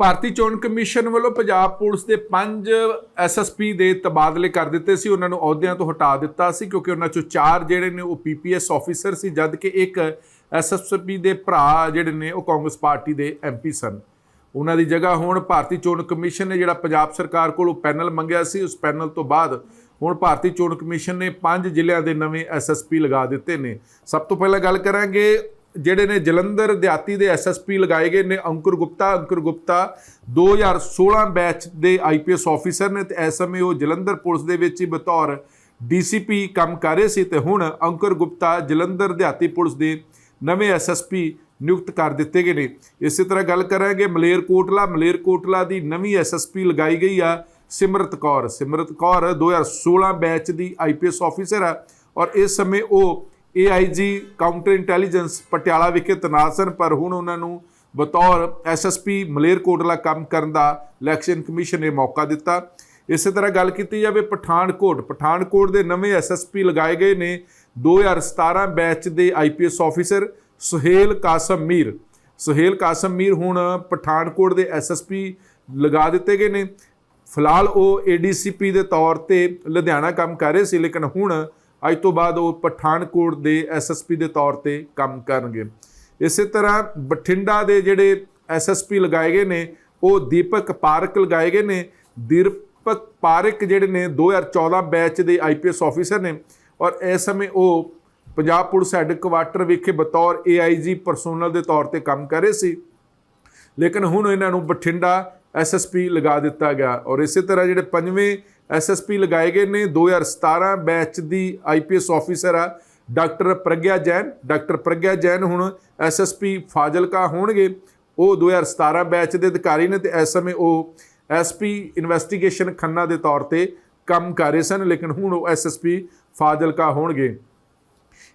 ਭਾਰਤੀ ਚੋਣ ਕਮਿਸ਼ਨ ਵੱਲੋਂ ਪੰਜਾਬ ਪੁਲਿਸ ਦੇ ਪੰਜ ਐਸਐਸਪੀ ਦੇ ਤਬਾਦਲੇ ਕਰ ਦਿੱਤੇ ਸੀ। ਉਹਨਾਂ ਨੂੰ ਅਹੁਦਿਆਂ ਤੋਂ ਹਟਾ ਦਿੱਤਾ ਸੀ ਕਿਉਂਕਿ ਉਹਨਾਂ ਚੋਂ ਚਾਰ ਜਿਹੜੇ ਨੇ ਉਹ ਪੀਪੀਐਸ ਆਫੀਸਰ ਸੀ ਜਦ ਕਿ ਇੱਕ ਐਸਐਸਪੀ ਦੇ ਭਰਾ ਜਿਹੜੇ ਨੇ ਉਹ ਕਾਂਗਰਸ ਪਾਰਟੀ ਦੇ ਐਮਪੀ ਸਨ। ਉਹਨਾਂ ਦੀ ਜਗ੍ਹਾ ਹੁਣ ਭਾਰਤੀ ਚੋਣ ਕਮਿਸ਼ਨ ਨੇ ਜਿਹੜਾ ਪੰਜਾਬ ਸਰਕਾਰ ਕੋਲੋਂ ਪੈਨਲ ਮੰਗਿਆ ਸੀ, ਉਸ ਪੈਨਲ ਤੋਂ ਬਾਅਦ ਹੁਣ ਭਾਰਤੀ ਚੋਣ ਕਮਿਸ਼ਨ ਨੇ ਪੰਜ ਜ਼ਿਲ੍ਹਿਆਂ ਦੇ ਨਵੇਂ ਐਸਐਸਪੀ ਲਗਾ ਦਿੱਤੇ ਨੇ। ਸਭ ਤੋਂ ਪਹਿਲਾਂ ਗੱਲ ਕਰਾਂਗੇ ਜਿਹੜੇ ਨੇ ਜਲੰਧਰ ਦਿਹਾਤੀ ਦੇ ਐਸਐਸਪੀ ਲਗਾਏ ਗਏ ਨੇ, ਅੰਕੁਰ ਗੁਪਤਾ। ਅੰਕੁਰ ਗੁਪਤਾ 2016 ਬੈਚ ਦੇ ਆਈਪੀਐਸ ਆਫੀਸਰ ਨੇ ਤੇ ਇਸ ਸਮੇਂ ਉਹ ਜਲੰਧਰ ਪੁਲਿਸ ਦੇ ਵਿੱਚ ਹੀ ਬਤੌਰ ਡੀਸੀਪੀ ਕੰਮ ਕਰ ਰਹੇ ਸੀ ਤੇ ਹੁਣ ਅੰਕੁਰ ਗੁਪਤਾ ਜਲੰਧਰ ਦਿਹਾਤੀ ਪੁਲਿਸ ਦੇ ਨਵੇਂ ਐਸਐਸਪੀ ਨਿਯੁਕਤ ਕਰ ਦਿੱਤੇ ਗਏ ਨੇ। ਇਸੇ ਤਰ੍ਹਾਂ ਗੱਲ ਕਰਾਂਗੇ ਮਲੇਰਕੋਟਲਾ ਮਲੇਰਕੋਟਲਾ ਦੀ ਨਵੀਂ ਐਸਐਸਪੀ ਲਗਾਈ ਗਈ ਆ ਸਿਮਰਤ ਕੌਰ। ਸਿਮਰਤ ਕੌਰ 2016 ਬੈਚ ਦੀ ਆਈਪੀਐਸ ਆਫੀਸਰ ਆ ਔਰ ਇਸ ਸਮੇਂ ਉਹ ਏਆਈਜੀ ਕਾਊਂਟਰ ਇੰਟੈਲੀਜੈਂਸ ਪਟਿਆਲਾ ਵਿਖੇ ਤੈਨਾਤ ਸਨ, ਪਰ ਹੁਣ ਉਹਨਾਂ ਨੂੰ ਬਤੌਰ ਐਸਐਸਪੀ ਮਲੇਰਕੋਟਲਾ ਕੰਮ ਕਰਨ ਦਾ ਇਲੈਕਸ਼ਨ ਕਮਿਸ਼ਨ ਨੇ ਮੌਕਾ ਦਿੱਤਾ। ਇਸੇ ਤਰ੍ਹਾਂ ਗੱਲ ਕੀਤੀ ਜਾਵੇ ਪਠਾਨਕੋਟ ਪਠਾਨਕੋਟ ਦੇ ਨਵੇਂ ਐਸਐਸਪੀ ਲਗਾਏ ਗਏ ਨੇ 2017 ਬੈਚ ਦੇ ਆਈਪੀਐਸ ਆਫੀਸਰ ਸੁਹੇਲ ਕਾਸਮ ਮੀਰ। ਸੁਹੇਲ ਕਾਸਮ ਮੀਰ ਹੁਣ ਪਠਾਨਕੋਟ ਦੇ ਐਸਐਸਪੀ ਲਗਾ ਦਿੱਤੇ ਗਏ ਨੇ। ਫਿਲਹਾਲ ਉਹ ਏਡੀਸੀਪੀ ਦੇ ਤੌਰ ਤੇ ਲੁਧਿਆਣਾ ਕੰਮ ਕਰ ਰਹੇ ਸੀ, ਲੇਕਿਨ ਹੁਣ ਅੱਜ ਤੋਂ ਬਾਅਦ ਉਹ ਪਠਾਨਕੋਟ ਦੇ ਐਸਐਸਪੀ ਦੇ ਤੌਰ ਤੇ ਕੰਮ ਕਰਨਗੇ। ਇਸੇ ਤਰ੍ਹਾਂ ਬਠਿੰਡਾ ਦੇ ਜਿਹੜੇ ਐਸਐਸਪੀ ਲਗਾਏ ਗਏ ਨੇ, ਉਹ ਦੀਪਕ ਪਾਰਕ ਲਗਾਏ ਗਏ ਨੇ। ਦੀਪਕ ਪਾਰਕ ਜਿਹੜੇ ਨੇ 2014 ਬੈਚ ਦੇ ਆਈਪੀਐਸ ਆਫੀਸਰ ਨੇ ਔਰ ਇਸ ਸਮੇਂ ਉਹ ਪੰਜਾਬ ਪੁਲਿਸ ਹੈੱਡਕੁਆਟਰ ਵਿਖੇ ਬਤੌਰ ਏਆਈਜੀ ਪਰਸੋਨਲ ਦੇ ਤੌਰ ਤੇ ਕੰਮ ਕਰ ਰਹੇ ਸੀ। ਲੇਕਿਨ ਹੁਣ ਇਹਨਾਂ ਨੂੰ ਬਠਿੰਡਾ ਐਸਐਸਪੀ ਲਗਾ ਦਿੱਤਾ ਗਿਆ ਔਰ ਇਸੇ ਤਰ੍ਹਾਂ ਜਿਹੜੇ ਪੰਜਵੇਂ ਐਸਐਸਪੀ ਲਗਾਏ ਗਏ ਨੇ। 2017 ਬੈਚ ਦੀ ਆਈਪੀਐਸ ਆਫੀਸਰ ਆ ਡਾਕਟਰ ਪ੍ਰਗਿਆ ਜੈਨ। ਡਾਕਟਰ ਪ੍ਰਗਿਆ ਜੈਨ ਹੁਣ ਐਸਐਸਪੀ ਫਾਜ਼ਿਲਕਾ ਹੋਣਗੇ। ਉਹ 2017 ਬੈਚ ਦੇ ਅਧਿਕਾਰੀ ਨੇ ਤੇ ਇਸ ਸਮੇਂ ਉਹ ਐਸਪੀ ਇਨਵੈਸਟੀਗੇਸ਼ਨ ਖੰਨਾ ਦੇ ਤੌਰ ਤੇ ਕੰਮ ਕਰ ਰਹੇ ਸਨ, ਲੇਕਿਨ ਹੁਣ ਉਹ ਐਸਐਸਪੀ ਫਾਜ਼ਿਲਕਾ ਹੋਣਗੇ।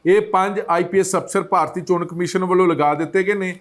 ਇਹ ਪੰਜ ਆਈਪੀਐਸ ਅਫਸਰ ਭਾਰਤੀ ਚੋਣ ਕਮਿਸ਼ਨ ਵੱਲੋਂ ਲਗਾ ਦਿੱਤੇ ਗਏ ਨੇ।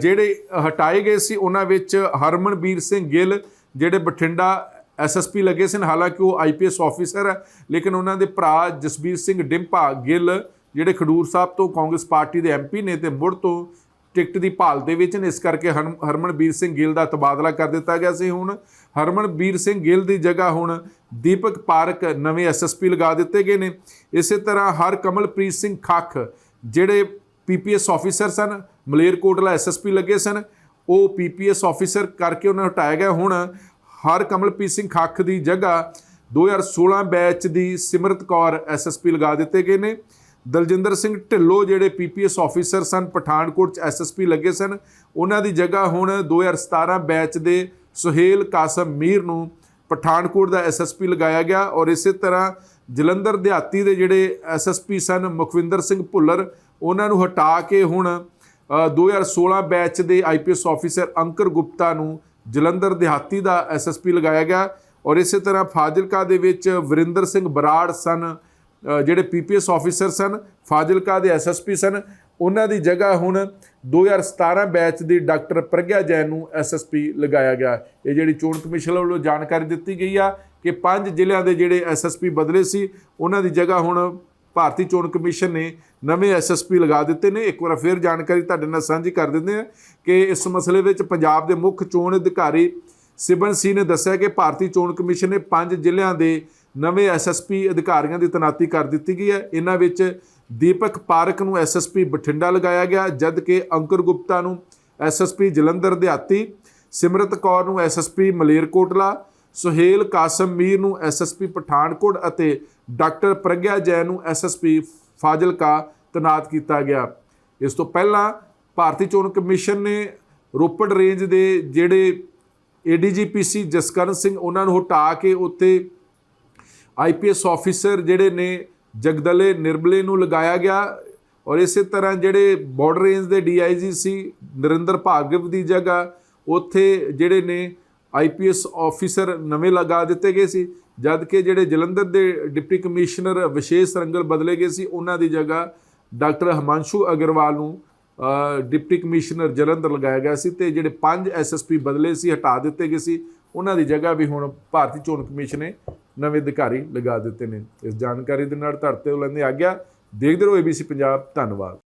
ਜਿਹੜੇ ਹਟਾਏ ਗਏ ਸੀ, ਉਹਨਾਂ ਵਿੱਚ ਹਰਮਨਬੀਰ ਸਿੰਘ ਗਿੱਲ, ਜਿਹੜੇ ਬਠਿੰਡਾ ਐਸਐਸਪੀ ਲੱਗੇ ਸਨ, ਹਾਲਾਂਕਿ ਉਹ ਆਈਪੀਐਸ ਆਫੀਸਰ ਹੈ, ਲੇਕਿਨ ਉਹਨਾਂ ਦੇ ਭਰਾ ਜਸਬੀਰ ਸਿੰਘ ਡਿੰਪਾ ਗਿੱਲ, ਜਿਹੜੇ ਖਡੂਰ ਸਾਹਿਬ ਤੋਂ ਕਾਂਗਰਸ ਪਾਰਟੀ ਦੇ ਐਮਪੀ ਨੇ ਤੇ ਮੁੜ ਤੋਂ ਟਿਕਟ ਦੀ ਭਾਲ ਦੇ ਵਿੱਚ ਨੇ, ਇਸ ਕਰਕੇ ਹਰਮ- ਹਰਮਨਵੀਰ ਸਿੰਘ ਗਿੱਲ ਦਾ ਤਬਾਦਲਾ ਕਰ ਦਿੱਤਾ ਗਿਆ ਸੀ ਹੁਣ। ਹਰਮਨਬੀਰ ਸਿੰਘ ਗਿੱਲ ਦੀ ਜਗ੍ਹਾ ਹੁਣ ਦੀਪਕ ਪਾਰਕ ਨਵੇਂ ਐਸਐਸਪੀ ਲਗਾ ਦਿੱਤੇ ਗਏ ਨੇ। ਇਸੇ ਤਰ੍ਹਾਂ ਹਰ ਕਮਲਪ੍ਰੀਤ ਸਿੰਘ ਖੱਖ, ਜਿਹੜੇ ਪੀਪੀਐਸ ਆਫੀਸਰ ਸਨ, ਮਲੇਰਕੋਟਲਾ ਐਸਐਸਪੀ ਲੱਗੇ ਸਨ, ਉਹ ਪੀਪੀਐਸ ਆਫੀਸਰ ਕਰਕੇ ਉਹਨਾਂ ਨੂੰ ਹਟਾਇਆ ਗਿਆ। ਹੁਣ ਹਰ ਕਮਲਪ੍ਰੀਤ ਸਿੰਘ ਖੱਖ ਦੀ ਜਗ੍ਹਾ 2016 ਬੈਚ ਦੀ ਸਿਮਰਤ ਕੌਰ ਐਸਐਸਪੀ ਲਗਾ ਦਿੱਤੇ ਗਏ ਨੇ। ਦਲਜਿੰਦਰ ਸਿੰਘ ਢਿੱਲੋਂ ਜਿਹੜੇ ਪੀਪੀਐਸ ਆਫੀਸਰ ਸਨ ਪਠਾਨਕੋਟ ਚ ਐਸਐਸਪੀ ਲੱਗੇ ਸਨ ਉਹਨਾਂ ਦੀ ਜਗ੍ਹਾ ਹੁਣ 2017 ਬੈਚ ਦੇ ਸੁਹੇਲ ਕਾਸਮ ਮੀਰ ਨੂੰ ਪਠਾਨਕੋਟ ਦਾ ਐਸਐਸਪੀ ਲਗਾਇਆ ਗਿਆ ਔਰ ਇਸੇ ਤਰ੍ਹਾਂ ਜਲੰਧਰ ਦਿਹਾਤੀ ਦੇ ਜਿਹੜੇ ਐਸਐਸਪੀ ਸਨ ਮੁਖਵਿੰਦਰ ਸਿੰਘ ਭੁੱਲਰ ਉਹਨਾਂ ਨੂੰ ਹਟਾ ਕੇ ਹੁਣ ਅ, 2016 ਬੈਚ ਦੇ ਆਈਪੀਐਸ ਆਫੀਸਰ ਅੰਕਰ ਗੁਪਤਾ ਨੂੰ ਜਲੰਧਰ ਦਿਹਾਤੀ ਦਾ ਐਸਐਸਪੀ ਲਗਾਇਆ ਗਿਆ ਔਰ ਇਸੇ ਤਰ੍ਹਾਂ ਫਾਜ਼ਿਲਕਾ ਦੇ ਵਿੱਚ ਵਰਿੰਦਰ ਸਿੰਘ ਬਰਾੜ ਸਨ ਅ, ਜਿਹੜੇ ਪੀਪੀਐਸ ਆਫੀਸਰ ਸਨ ਫਾਜ਼ਿਲਕਾ ਦੇ ਐਸਐਸਪੀ ਸਨ। ਉਹਨਾਂ ਦੀ ਜਗ੍ਹਾ ਹੁਣ 2017 ਬੈਚ ਦੀ ਡਾਕਟਰ ਪ੍ਰਗਿਆ ਜੈਨ ਨੂੰ ਐਸਐਸਪੀ ਲਗਾਇਆ ਗਿਆ। ਇਹ ਜਿਹੜੀ ਚੋਣ ਕਮਿਸ਼ਨ ਵੱਲੋਂ ਜਾਣਕਾਰੀ ਦਿੱਤੀ ਗਈ ਆ ਕਿ ਪੰਜ ਜ਼ਿਲ੍ਹਿਆਂ ਦੇ ਜਿਹੜੇ ਐਸਐਸਪੀ ਬਦਲੇ ਸੀ ਉਹਨਾਂ ਦੀ ਜਗ੍ਹਾ ਹੁਣ ਭਾਰਤੀ ਚੋਣ ਕਮਿਸ਼ਨ ਨੇ ਨਵੇਂ ਐਸਐਸਪੀ ਲਗਾ ਦਿੱਤੇ ਨੇ। ਇੱਕ ਵਾਰ ਫਿਰ ਜਾਣਕਾਰੀ ਤੁਹਾਡੇ ਨਾਲ ਸਾਂਝੀ ਕਰ ਦਿੰਦੇ ਹਾਂ ਕਿ ਇਸ ਮਸਲੇ ਵਿੱਚ ਪੰਜਾਬ ਦੇ ਮੁੱਖ ਚੋਣ ਅਧਿਕਾਰੀ ਸਿਬਨ ਸੀ ਨੇ ਦੱਸਿਆ ਕਿ ਭਾਰਤੀ ਚੋਣ ਕਮਿਸ਼ਨ ਨੇ ਪੰਜ ਜ਼ਿਲ੍ਹਿਆਂ ਦੇ ਨਵੇਂ ਐਸਐਸਪੀ ਅਧਿਕਾਰੀਆਂ ਦੀ ਤੈਨਾਤੀ ਕਰ ਦਿੱਤੀ ਗਈ ਹੈ। ਇਹਨਾਂ ਵਿੱਚ ਦੀਪਕ ਪਾਰਕ ਨੂੰ ਐਸਐਸਪੀ ਬਠਿੰਡਾ ਲਗਾਇਆ ਗਿਆ ਜਦ ਕਿ ਅੰਕਰ ਗੁਪਤਾ ਨੂੰ ਐਸਐਸਪੀ ਜਲੰਧਰ ਦਿਹਾਤੀ, ਸਿਮਰਤ ਕੌਰ ਨੂੰ ਐਸਐਸਪੀ ਮਲੇਰਕੋਟਲਾ ਸੁਹੇਲ ਕਾਸਮ ਮੀਰ ਨੂੰ ਐਸਐਸਪੀ ਪਠਾਨਕੋਟ ਅਤੇ ਡਾਕਟਰ ਪ੍ਰਗਿਆ ਜੈਨ ਨੂੰ ਐਸਐਸਪੀ ਫਾਜ਼ਿਲਕਾ ਤੈਨਾਤ ਕੀਤਾ ਗਿਆ। ਇਸ ਤੋਂ ਪਹਿਲਾਂ ਭਾਰਤੀ ਚੋਣ ਕਮਿਸ਼ਨ ਨੇ ਰੋਪੜ ਰੇਂਜ ਦੇ ਜਿਹੜੇ ਏਡੀਜੀਪੀਸੀ ਜਸਕਰਨ ਸਿੰਘ, ਉਹਨਾਂ ਨੂੰ ਹਟਾ ਕੇ ਉੱਥੇ ਆਈਪੀਐਸ ਆਫੀਸਰ ਜਿਹੜੇ ਨੇ ਜਗਦਲੇ ਨਿਰਮਲੇ ਨੂੰ ਲਗਾਇਆ ਗਿਆ ਔਰ ਇਸੇ ਤਰ੍ਹਾਂ ਜਿਹੜੇ ਬਾਰਡਰ ਰੇਂਜ ਦੇ ਡੀਆਈਜੀ ਸੀ ਨਰਿੰਦਰ ਭਾਗਵ ਦੀ ਜਗ੍ਹਾ, ਉੱਥੇ ਜਿਹੜੇ ਨੇ ਆਈਪੀਐਸ ਆਫੀਸਰ ਨਵੇਂ ਲਗਾ ਦਿੱਤੇ ਗਏ ਸੀ ਜਦ ਕਿ ਜਿਹੜੇ ਜਲੰਧਰ ਦੇ ਡਿਪਟੀ ਕਮਿਸ਼ਨਰ ਵਿਸ਼ੇਸ਼ ਰੰਗਲ ਬਦਲੇ ਗਏ ਸੀ, ਉਹਨਾਂ ਦੀ ਜਗ੍ਹਾ ਡਾਕਟਰ ਹਮਾਂਸ਼ੂ ਅਗਰਵਾਲ ਨੂੰ ਡਿਪਟੀ ਕਮਿਸ਼ਨਰ ਜਲੰਧਰ ਲਗਾਇਆ ਗਿਆ ਸੀ ਤੇ ਜਿਹੜੇ ਪੰਜ ਐਸਐਸਪੀ ਬਦਲੇ ਸੀ, ਹਟਾ ਦਿੱਤੇ ਗਏ ਸੀ। ਉਹਨਾਂ ਦੀ ਜਗ੍ਹਾ ਵੀ ਹੁਣ ਭਾਰਤੀ ਚੋਣ ਕਮਿਸ਼ਨ ਨੇ ਨਵੇਂ ਅਧਿਕਾਰੀ ਲਗਾ ਦਿੱਤੇ ਨੇ। ਇਸ ਜਾਣਕਾਰੀ ਦੇ ਨਾਲ ਧਰਤੇ ਲੈਂਦੇ ਆ ਗਿਆ ਦੇਖਦੇ ਰਹੋ ਏਬੀਸੀ ਪੰਜਾਬ, ਧੰਨਵਾਦ।